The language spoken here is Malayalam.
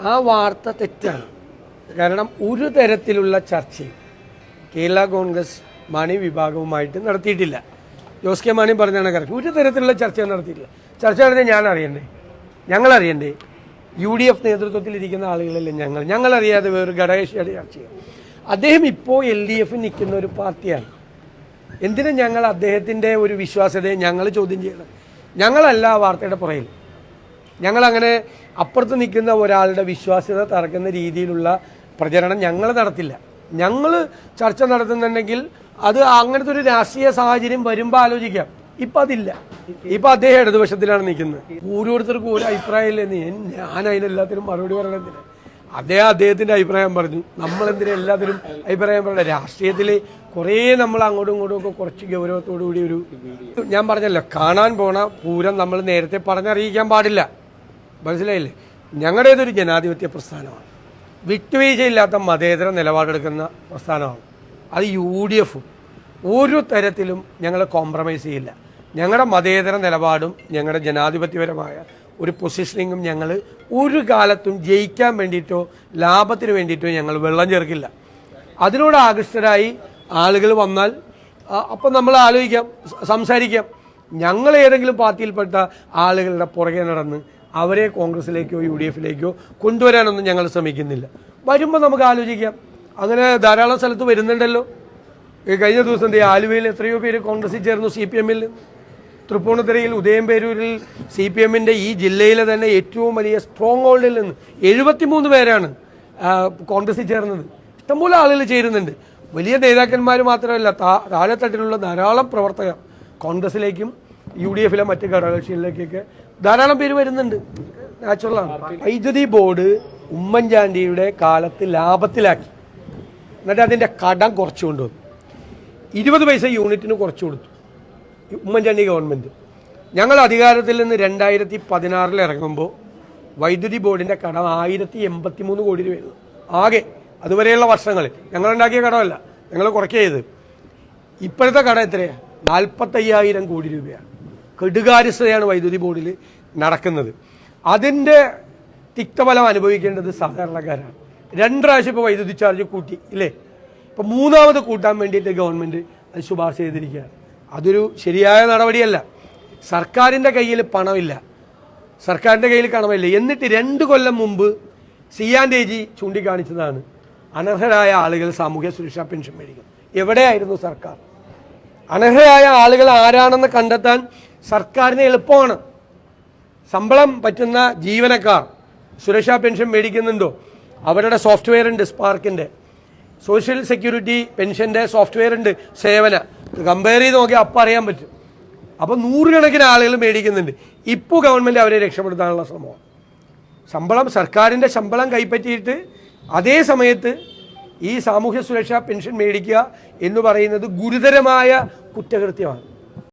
ആ വാർത്ത തെറ്റാണ്. കാരണം ഒരു തരത്തിലുള്ള ചർച്ചയും കേരള കോൺഗ്രസ് മാണി വിഭാഗവുമായിട്ട് നടത്തിയിട്ടില്ല. ജോസ് കെ മാണി പറഞ്ഞാണ് കറക്റ്റ് ഒരു തരത്തിലുള്ള ചർച്ച നടത്തിയിട്ടില്ല. ചർച്ച നടത്തിയ ഞാൻ അറിയണ്ടേ? ഞങ്ങൾ അറിയണ്ടേ? യു ഡി എഫ് നേതൃത്വത്തിൽ ഇരിക്കുന്ന ആളുകളല്ലേ ഞങ്ങൾ? ഞങ്ങൾ അറിയാതെ വേറെ ഘടകകക്ഷിയുടെ ചർച്ച ചെയ്യും അദ്ദേഹം ഇപ്പോൾ എൽ ഡി എഫിൽ നിൽക്കുന്ന ഒരു പാർട്ടിയാണ്. എന്തിനും ഞങ്ങൾ അദ്ദേഹത്തിന്റെ ഒരു വിശ്വാസ്യതയെ ഞങ്ങൾ ചോദ്യം ചെയ്യണം ഞങ്ങളല്ല ആ വാർത്തയുടെ പുറയിൽ ഞങ്ങളങ്ങനെ അപ്പുറത്ത് നിൽക്കുന്ന ഒരാളുടെ വിശ്വാസ്യത തറക്കുന്ന രീതിയിലുള്ള പ്രചരണം ഞങ്ങൾ നടത്തില്ല. ഞങ്ങൾ ചർച്ച നടത്തുന്നുണ്ടെങ്കിൽ അത് അങ്ങനത്തെ ഒരു രാഷ്ട്രീയ സാഹചര്യം വരുമ്പോൾ ആലോചിക്കാം. ഇപ്പം അതില്ല. ഇപ്പം അദ്ദേഹം ഇടതുപക്ഷത്തിലാണ് നിൽക്കുന്നത്. ഓരോരുത്തർക്കും ഒരു അഭിപ്രായമില്ലെന്ന് ഞാൻ അതിനെല്ലാത്തിനും മറുപടി പറയണതില്ല. അദ്ദേഹം അദ്ദേഹത്തിന്റെ അഭിപ്രായം പറഞ്ഞു. നമ്മളെന്തിനും എല്ലാത്തിനും അഭിപ്രായം പറയണം രാഷ്ട്രീയത്തിൽ കുറേ നമ്മൾ അങ്ങോട്ടും ഇങ്ങോട്ടും ഒക്കെ കുറച്ച് ഗൗരവത്തോടു കൂടി ഒരു ഞാൻ പറഞ്ഞല്ലോ കാണാൻ പോണ പൂരം നമ്മൾ നേരത്തെ പറഞ്ഞറിയിക്കാൻ പാടില്ല. മനസ്സിലായില്ലേ? ഞങ്ങളുടേതൊരു ജനാധിപത്യ പ്രസ്ഥാനമാണ്. വിട്ടുവീഴ്ചയില്ലാത്ത മതേതര നിലപാടെടുക്കുന്ന പ്രസ്ഥാനമാണ്. അത് യു ഡി എഫും ഒരു തരത്തിലും ഞങ്ങൾ കോംപ്രമൈസ് ചെയ്യില്ല. ഞങ്ങളുടെ മതേതര നിലപാടും ഞങ്ങളുടെ ജനാധിപത്യപരമായ ഒരു പൊസിഷനിങ്ങും ഞങ്ങൾ ഒരു കാലത്തും ജയിക്കാൻ വേണ്ടിയിട്ടോ ലാഭത്തിന് വേണ്ടിയിട്ടോ ഞങ്ങൾ വെള്ളം ചേർക്കില്ല. അതിനോട് ആകൃഷ്ടരായി ആളുകൾ വന്നാൽ അപ്പം നമ്മൾ ആലോചിക്കാം സംസാരിക്കാം. ഞങ്ങൾ ഏതെങ്കിലും പാർട്ടിയിൽപ്പെട്ട ആളുകളുടെ പുറകെ നടന്ന് അവരെ കോൺഗ്രസിലേക്കോ യു ഡി എഫിലേക്കോ കൊണ്ടുവരാനൊന്നും ഞങ്ങൾ ശ്രമിക്കുന്നില്ല. വരുമ്പോൾ നമുക്ക് ആലോചിക്കാം. അങ്ങനെ ധാരാളം സ്ഥലത്ത് വരുന്നുണ്ടല്ലോ. കഴിഞ്ഞ ദിവസം ദേ ആലുവയിൽ എത്രയോ പേര് കോൺഗ്രസിൽ ചേർന്നു സി പി എമ്മിൽ തൃപ്പൂണിത്തുറയിൽ ഉദയംപേരൂരിൽ സി പി എമ്മിന്റെ ഈ ജില്ലയിലെ തന്നെ ഏറ്റവും വലിയ സ്ട്രോങ് ഹോൾഡിൽ നിന്ന് എഴുപത്തിമൂന്ന് പേരാണ് കോൺഗ്രസിൽ ചേർന്നത്. ഇഷ്ടംപോലെ ആളുകൾ ചേരുന്നുണ്ട്. വലിയ നേതാക്കന്മാർ മാത്രമല്ല താഴെത്തട്ടിലുള്ള ധാരാളം പ്രവർത്തകർ കോൺഗ്രസിലേക്കും യു ഡി എഫിലെ മറ്റ് ഘടകകക്ഷികളിലേക്കൊക്കെ ധാരാളം പേര് വരുന്നുണ്ട്. നാച്ചുറലാണ് വൈദ്യുതി ബോർഡ് ഉമ്മൻചാണ്ടിയുടെ കാലത്ത് ലാഭത്തിലാക്കി. എന്നിട്ട് അതിന്റെ കടം കുറച്ചു കൊണ്ടുവന്നു. ഇരുപത് പൈസ യൂണിറ്റിന് കുറച്ചു കൊടുത്തു. ഉമ്മൻചാണ്ടി ഗവൺമെന്റ് ഞങ്ങൾ അധികാരത്തിൽ നിന്ന് രണ്ടായിരത്തി പതിനാറിൽ ഇറങ്ങുമ്പോൾ വൈദ്യുതി ബോർഡിന്റെ കടം ആയിരത്തി എൺപത്തി മൂന്ന് കോടി രൂപയായിരുന്നു ആകെ അതുവരെയുള്ള വർഷങ്ങളിൽ ഞങ്ങളുണ്ടാക്കിയ കടമല്ല. ഞങ്ങൾ കുറയ്ക്കുക ചെയ്ത്. ഇപ്പോഴത്തെ കടം എത്രയാണ് നാൽപ്പത്തയ്യായിരം കോടി രൂപയാണ്. കെടുകാര്യസ്ഥതയാണ് വൈദ്യുതി ബോർഡിൽ നടക്കുന്നത്. അതിന്റെ തിക്തഫലം അനുഭവിക്കേണ്ടത് സാധാരണക്കാരാണ്. രണ്ട് പ്രാവശ്യം ഇപ്പോൾ വൈദ്യുതി ചാർജ് കൂട്ടി ഇല്ലേ? ഇപ്പം മൂന്നാമത് കൂട്ടാൻ വേണ്ടിയിട്ട് ഗവൺമെന്റ് അത് ശുപാർശ ചെയ്തിരിക്കുകയാണ്. അതൊരു ശരിയായ നടപടിയല്ല. സർക്കാരിന്റെ കയ്യിൽ പണമില്ല. സർക്കാരിന്റെ കയ്യിൽ കണമില്ല. എന്നിട്ട് രണ്ട് കൊല്ലം മുമ്പ് സിയാൻ രേജി ചൂണ്ടിക്കാണിച്ചതാണ് അനർഹരായ ആളുകൾ സാമൂഹ്യ സുരക്ഷാ പെൻഷൻ മേടിക്കും. എവിടെയായിരുന്നു സർക്കാർ? അനർഹരായ ആളുകൾ ആരാണെന്ന് കണ്ടെത്താൻ സർക്കാരിന് എളുപ്പമാണ്. ശമ്പളം പറ്റുന്ന ജീവനക്കാർ സുരക്ഷാ പെൻഷൻ മേടിക്കുന്നുണ്ടോ? അവരുടെ സോഫ്റ്റ്വെയർ ഉണ്ട് സ്പാർക്കിന്റെ സോഷ്യൽ സെക്യൂരിറ്റി പെൻഷന്റെ സോഫ്റ്റ്വെയർ ഉണ്ട് സേവന. കമ്പയർ ചെയ്ത് നോക്കിയാൽ അപ്പം അറിയാൻ പറ്റും. അപ്പോൾ നൂറുകണക്കിന് ആളുകൾ മേടിക്കുന്നുണ്ട്. ഇപ്പോൾ ഗവൺമെന്റ് അവരെ രക്ഷപ്പെടുത്താനുള്ള ശ്രമമാണ് ശമ്പളം സർക്കാരിന്റെ ശമ്പളം കൈപ്പറ്റിയിട്ട് അതേ സമയത്ത് ഈ സാമൂഹ്യ സുരക്ഷാ പെൻഷൻ മേടിക്കുക എന്ന് പറയുന്നത് ഗുരുതരമായ കുറ്റകൃത്യമാണ്.